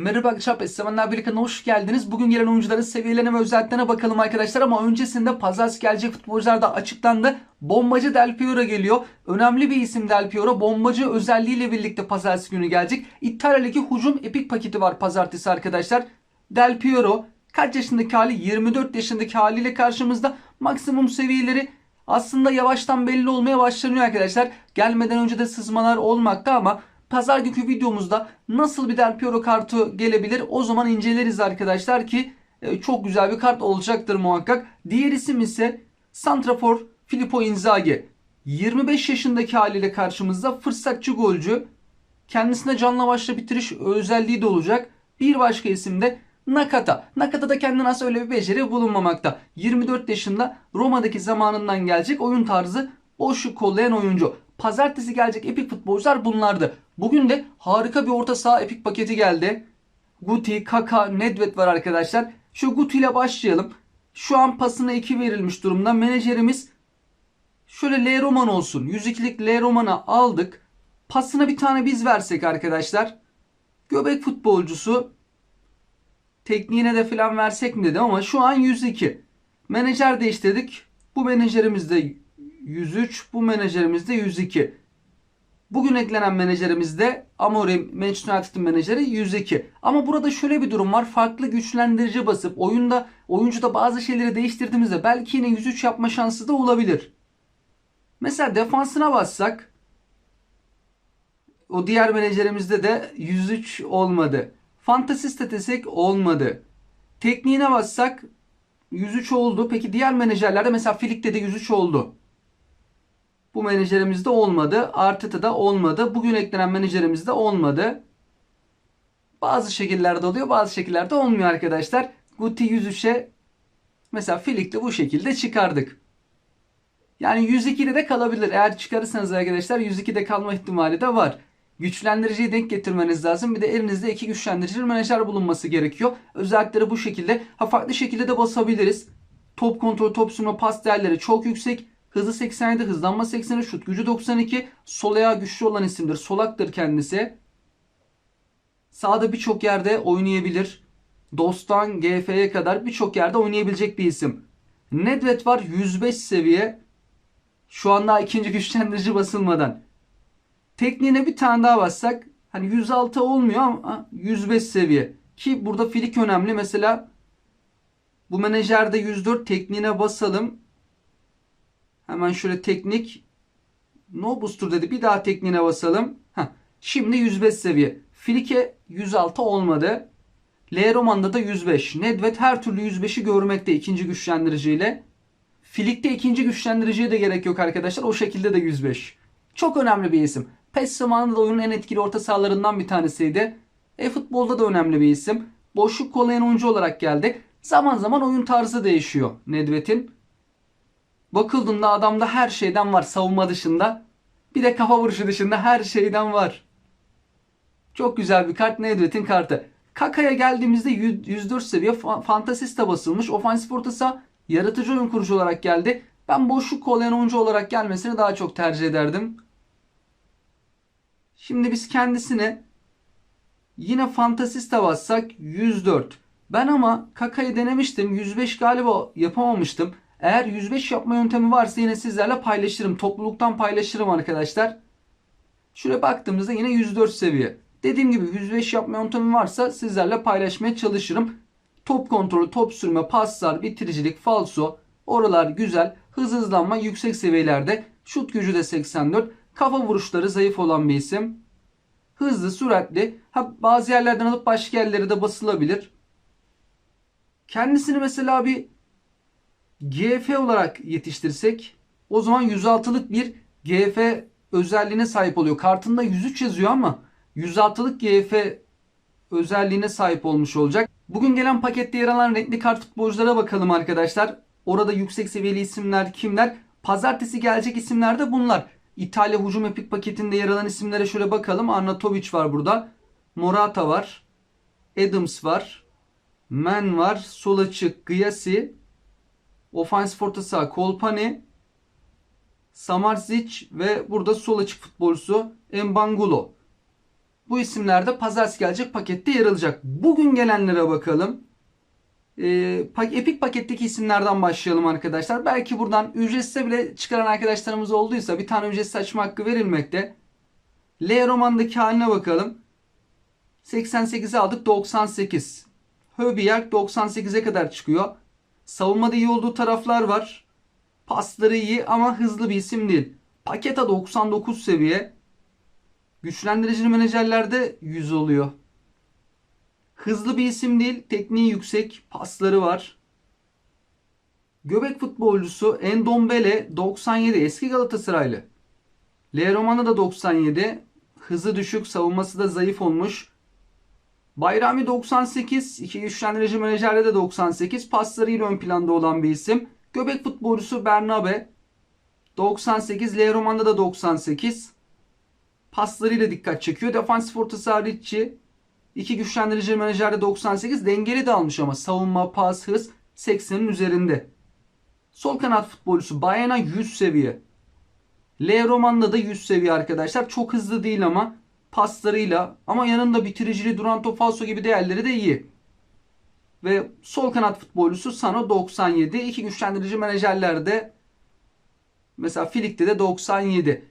Merhaba arkadaşlar, Essemenler Birliği'ne hoş geldiniz. Bugün gelen oyuncuların seviyelerine ve özelliklerine bakalım arkadaşlar. Ama öncesinde pazartesi gelecek futbolcular da açıklandı. Bombacı Del Piero geliyor. Önemli bir isim Del Piero. Bombacı özelliğiyle birlikte pazartesi günü gelecek. İtalya Ligi hücum epik paketi var pazartesi arkadaşlar. Del Piero kaç yaşındaki hali? 24 yaşındaki haliyle karşımızda. Maksimum seviyeleri aslında yavaştan belli olmaya başlanıyor arkadaşlar. Gelmeden önce de sızmalar olmakta ama pazar günkü videomuzda nasıl bir Del Piero kartı gelebilir o zaman inceleriz arkadaşlar ki e, çok güzel bir kart olacaktır muhakkak. Diğer isim ise Santrafor Filippo Inzaghi. 25 yaşındaki haliyle karşımızda fırsatçı golcü. Kendisine canla başla bitiriş özelliği de olacak. Bir başka isim de Nakata. Nakata'da kendine has öyle bir beceri bulunmamakta. 24 yaşında Roma'daki zamanından gelecek oyun tarzı boşluk kollayan oyuncu. Pazartesi gelecek epik futbolcular bunlardı. Bugün de harika bir orta saha epik paketi geldi. Guti, Kaka, Nedved var arkadaşlar. Şu Guti ile başlayalım. Şu an pasına 2 verilmiş durumda. Menajerimiz şöyle L Roman olsun. 102'lik L Roman'a aldık. Pasına bir tane biz versek arkadaşlar. Göbek futbolcusu tekniğine de falan versek mi dedim ama şu an 102. Menajer değiştirdik. Bu menajerimiz de 103. Bu menajerimiz de 102. Bugün eklenen menajerimiz de Amorim Manchester United'ın menajeri 102. Ama burada şöyle bir durum var. Farklı güçlendirici basıp oyunda oyuncuda bazı şeyleri değiştirdiğimizde belki yine 103 yapma şansı da olabilir. Mesela defansına bassak o diğer menajerimizde de 103 olmadı. Fantasist desek olmadı. Tekniğine bassak 103 oldu. Peki diğer menajerlerde mesela Filik'te de 103 oldu. Bu menajerimizde olmadı. Arteta'da olmadı. Bugün eklenen menajerimizde olmadı. Bazı şekillerde oluyor bazı şekillerde olmuyor arkadaşlar. Guti 103'e mesela Filik'te bu şekilde çıkardık. Yani 102'de de kalabilir. Eğer çıkarırsanız arkadaşlar 102'de kalma ihtimali de var. Güçlendiriciyi denk getirmeniz lazım. Bir de elinizde iki güçlendirici menajer bulunması gerekiyor. Özellikleri bu şekilde. Ha farklı şekilde de basabiliriz. Top kontrol, top sürme, pas değerleri çok yüksek. Hızı 87, hızlanma 80, şut gücü 92. Sol ayağı güçlü olan isimdir. Solaktır kendisi. Sağda birçok yerde oynayabilir. Dost'tan GF'ye kadar birçok yerde oynayabilecek bir isim. Nedved var 105 seviye. Şu anda ikinci güçlendirici basılmadan. Tekniğine bir tane daha bassak hani 106 olmuyor ama 105 seviye. Ki burada filik önemli. Mesela bu menajerde 104 tekniğine basalım. Hemen şöyle teknik no booster dedi. Bir daha tekniğine basalım. Heh. Şimdi 105 seviye. Filike 106 olmadı. L Roman'da da 105. Nedved her türlü 105'i görmekte ikinci güçlendiriciyle. Filik'te ikinci güçlendiriciye de gerek yok arkadaşlar. O şekilde de 105. Çok önemli bir isim. PES zamanında da oyunun en etkili orta sahalarından bir tanesiydi. E-futbolda da önemli bir isim. Boşluk kollayan oyuncu olarak geldi. Zaman zaman oyun tarzı değişiyor Nedved'in. Bakıldığında adamda her şeyden var savunma dışında. Bir de kafa vuruşu dışında her şeyden var. Çok güzel bir kart Nedved'in kartı. Kaka'ya geldiğimizde 104 seviye Fantasista basılmış. Ofansif orta saha yaratıcı oyun kurucu olarak geldi. Ben boşluk kollayan oyuncu olarak gelmesini daha çok tercih ederdim. Şimdi biz kendisine yine Fantasista bassak 104. Ben ama Kaka'yı denemiştim. 105 galiba yapamamıştım. Eğer 105 yapma yöntemi varsa yine sizlerle paylaşırım. Topluluktan paylaşırım arkadaşlar. Şuraya baktığımızda yine 104 seviye. Dediğim gibi 105 yapma yöntemi varsa sizlerle paylaşmaya çalışırım. Top kontrolü, top sürme, paslar, bitiricilik, falso. Oralar güzel. Hız hızlanma yüksek seviyelerde. Şut gücü de 84. Kafa vuruşları zayıf olan bir isim. Hızlı, süratli. Ha, bazı yerlerden alıp başka yerlere de basılabilir. Kendisini mesela bir GF olarak yetiştirsek o zaman 106'lık bir GF özelliğine sahip oluyor. Kartında 103 yazıyor ama 106'lık GF özelliğine sahip olmuş olacak. Bugün gelen pakette yer alan renkli kart futbolculara bakalım arkadaşlar. Orada yüksek seviyeli isimler kimler? Pazartesi gelecek isimler de bunlar. İtalya hücum epik paketinde yer alan isimlere şöyle bakalım. Arnautovic var burada. Morata var. Adams var. Men var. Sol açık. Gyasi. Ofansif orta saha Kolpani. Samarzic ve burada sol açık futbolcusu Embangulo. Bu isimlerde pazartesi gelecek pakette yer alacak. Bugün gelenlere bakalım. Ee, Epic paketteki isimlerden başlayalım arkadaşlar. Belki buradan ücretsiz bile çıkaran arkadaşlarımız olduysa bir tane ücretsiz açma hakkı verilmekte. L romandaki haline bakalım. 88'e aldık 98. Höbiyak 98'e kadar çıkıyor. Savunmada iyi olduğu taraflar var. Pasları iyi ama hızlı bir isim değil. Paketa 99 seviye. Güçlendiricili menajerlerde 100 oluyor. Hızlı bir isim değil, tekniği yüksek, pasları var. Göbek futbolcusu Endombele 97 eski Galatasaraylı. L Romana da 97. Hızı düşük, savunması da zayıf olmuş. Bayrami 98, iki güçlendirici menajerde de 98. Paslarıyla ön planda olan bir isim. Göbek futbolcusu Bernabe 98. L Roman'da da 98. Paslarıyla dikkat çekiyor. Defansif ortası hariççi. İki güçlendirici menajerde 98. Dengeli de almış ama savunma, pas, hız 80'in üzerinde. Sol kanat futbolcusu Bayana 100 seviye. L Roman'da da 100 seviye arkadaşlar. Çok hızlı değil ama paslarıyla ama yanında bitiricili Duran Tofalso gibi değerleri de iyi. Ve sol kanat futbolcusu Sano 97. İki güçlendirici menajerlerde mesela Filik'te de 97.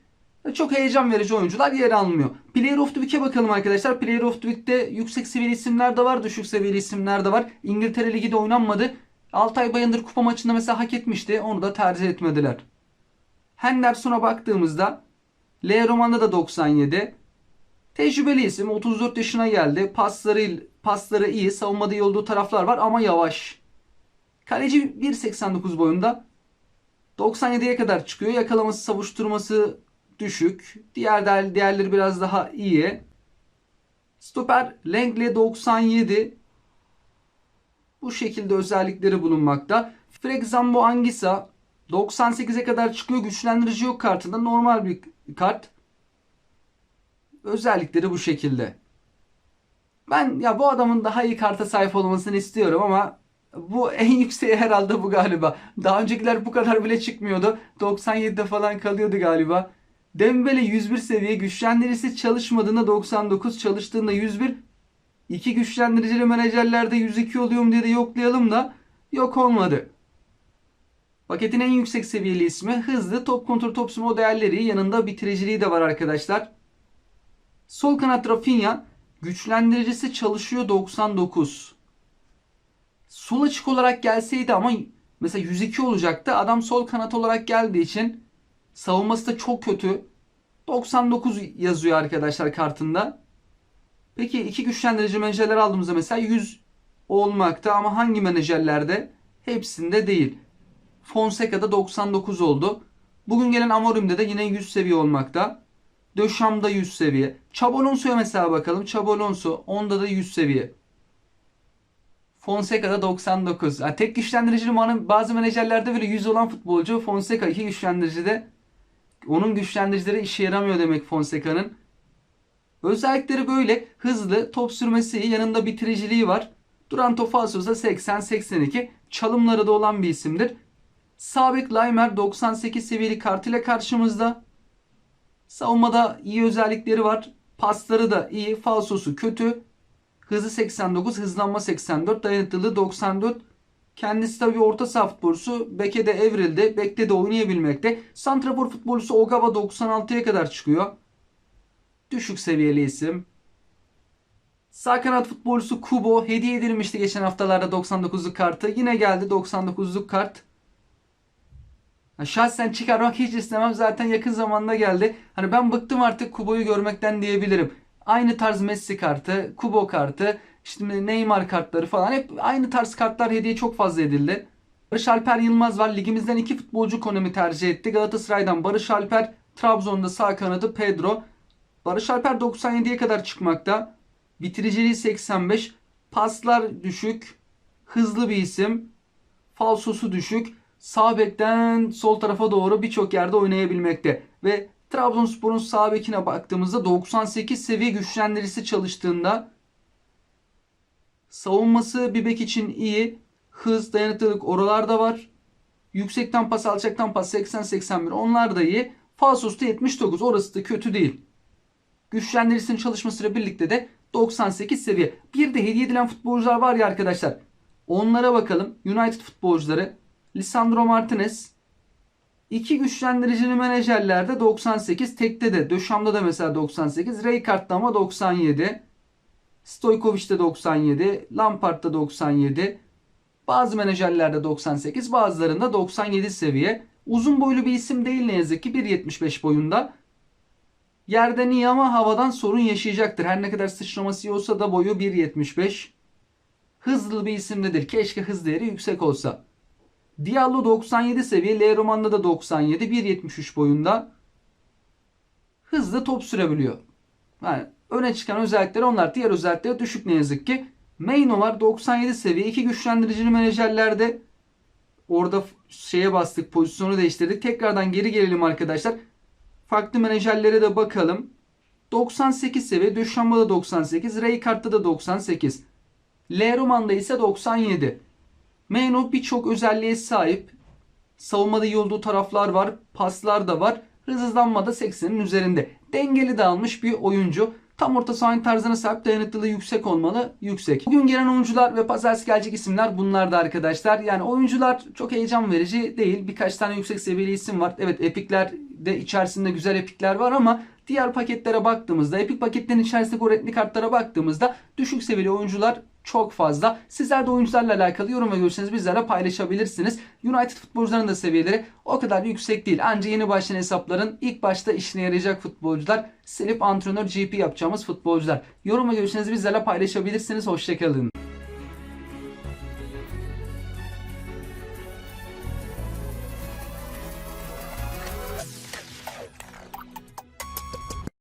Çok heyecan verici oyuncular yer almıyor. Player of the Week'e bakalım arkadaşlar. Player of the Week'te yüksek seviyeli isimler de var, düşük seviyeli isimler de var. İngiltere Ligi de oynanmadı. Altay Bayındır kupa maçında mesela hak etmişti. Onu da tercih etmediler. Henderson'a baktığımızda L Roman'da da 97. Tecrübeli isim 34 yaşına geldi. Pasları, pasları iyi. Savunmada iyi olduğu taraflar var ama yavaş. Kaleci 1.89 boyunda. 97'ye kadar çıkıyor. Yakalaması, savuşturması düşük. Diğer diğerleri biraz daha iyi. Stoper Lengle 97. Bu şekilde özellikleri bulunmakta. Frek Zambo Angisa 98'e kadar çıkıyor. Güçlendirici yok kartında. Normal bir kart. Özellikleri bu şekilde. Ben ya bu adamın daha iyi karta sahip olmasını istiyorum ama bu en yükseği herhalde bu galiba. Daha öncekiler bu kadar bile çıkmıyordu. 97'de falan kalıyordu galiba. Dembele 101 seviye güçlendiricisi çalışmadığında 99 çalıştığında 101 İki güçlendiricili menajerlerde 102 oluyor mu diye de yoklayalım da yok olmadı. Paketin en yüksek seviyeli ismi hızlı top kontrol top sürme değerleri yanında bitiriciliği de var arkadaşlar. Sol kanat Rafinha güçlendiricisi çalışıyor 99. Sol açık olarak gelseydi ama mesela 102 olacaktı. Adam sol kanat olarak geldiği için savunması da çok kötü. 99 yazıyor arkadaşlar kartında. Peki iki güçlendirici menajerler aldığımızda mesela 100 olmakta ama hangi menajerlerde? Hepsinde değil. Fonseca'da 99 oldu. Bugün gelen Amorim'de de yine 100 seviye olmakta. Döşam'da 100 seviye. Chabolonso'ya mesela bakalım. Chabolonso onda da 100 seviye. Fonseca'da 99. Yani tek güçlendiricili bazı menajerlerde böyle 100 olan futbolcu Fonseca iki güçlendiricide onun güçlendiricileri işe yaramıyor demek Fonseca'nın. Özellikleri böyle hızlı, top sürmesi iyi, yanında bitiriciliği var. Duran top falsosu 80-82. Çalımları da olan bir isimdir. Sabek Laimer 98 seviyeli kartıyla karşımızda. Savunmada iyi özellikleri var. Pasları da iyi. Falsosu kötü. Hızı 89, hızlanma 84, dayanıklılığı 94. Kendisi tabii orta saha futbolcusu. Beke de evrildi. Bekte de oynayabilmekte. Santrafor futbolcusu Ogawa 96'ya kadar çıkıyor. Düşük seviyeli isim. Sağ kanat futbolcusu Kubo hediye edilmişti geçen haftalarda 99'luk kartı. Yine geldi 99'luk kart. Şahsen çıkarmak hiç istemem. Zaten yakın zamanda geldi. Hani ben bıktım artık Kubo'yu görmekten diyebilirim. Aynı tarz Messi kartı, Kubo kartı, işte Neymar kartları falan hep aynı tarz kartlar hediye çok fazla edildi. Barış Alper Yılmaz var. Ligimizden iki futbolcu konumi tercih etti. Galatasaray'dan Barış Alper, Trabzon'da sağ kanadı Pedro. Barış Alper 97'ye kadar çıkmakta. Bitiriciliği 85. Paslar düşük. Hızlı bir isim. Falsosu düşük. Sağ bekten sol tarafa doğru birçok yerde oynayabilmekte. Ve Trabzonspor'un sağ bekine baktığımızda 98 seviye güçlendiricisi çalıştığında savunması bir bek için iyi. Hız, dayanıklılık oralarda var. Yüksekten pas, alçaktan pas 80-81 onlar da iyi. Falsosu da 79 orası da kötü değil. Güçlendiricisinin çalışmasıyla birlikte de 98 seviye. Bir de hediye edilen futbolcular var ya arkadaşlar. Onlara bakalım. United futbolcuları. Lisandro Martinez. İki güçlendiricili menajerlerde 98. Tekte de. Döşam'da da mesela 98. Rijkaard'da ama 97. Stojkovic'de 97. Lampard'da 97. Bazı menajerlerde 98. Bazılarında 97 seviye. Uzun boylu bir isim değil ne yazık ki. 1.75 boyunda. Yerden iyi ama havadan sorun yaşayacaktır. Her ne kadar sıçraması iyi olsa da boyu 1.75. Hızlı bir isim değil. Keşke hız değeri yüksek olsa. Diallo 97 seviye. L Roman'da da 97. 1.73 boyunda. Hızlı top sürebiliyor. Yani öne çıkan özellikleri onlar. Diğer özellikleri düşük ne yazık ki. Maino var 97 seviye. İki güçlendiricili menajerlerde orada şeye bastık. Pozisyonu değiştirdik. Tekrardan geri gelelim arkadaşlar. Farklı menajerlere de bakalım. 98 seviye. Döşamba'da 98. Rijkaard'da da 98. L Roman'da ise 97. Meno birçok özelliğe sahip. Savunmada iyi olduğu taraflar var. Paslar da var. Hız hızlanmada 80'in üzerinde. Dengeli dağılmış bir oyuncu. Tam orta sahanın tarzına sahip dayanıklılığı yüksek olmalı. Yüksek. Bugün gelen oyuncular ve pazartesi gelecek isimler bunlar da arkadaşlar. Yani oyuncular çok heyecan verici değil. Birkaç tane yüksek seviyeli isim var. Evet epikler de içerisinde güzel epikler var ama diğer paketlere baktığımızda, epik paketlerin içerisindeki o renkli kartlara baktığımızda düşük seviyeli oyuncular çok fazla. Sizler de oyuncularla alakalı yorum ve görüşlerinizi bizlerle paylaşabilirsiniz. United futbolcuların da seviyeleri o kadar yüksek değil. Ancak yeni başlayan hesapların ilk başta işine yarayacak futbolcular. Silip antrenör GP yapacağımız futbolcular. Yorum ve görüşlerinizi bizlerle paylaşabilirsiniz. Hoşçakalın.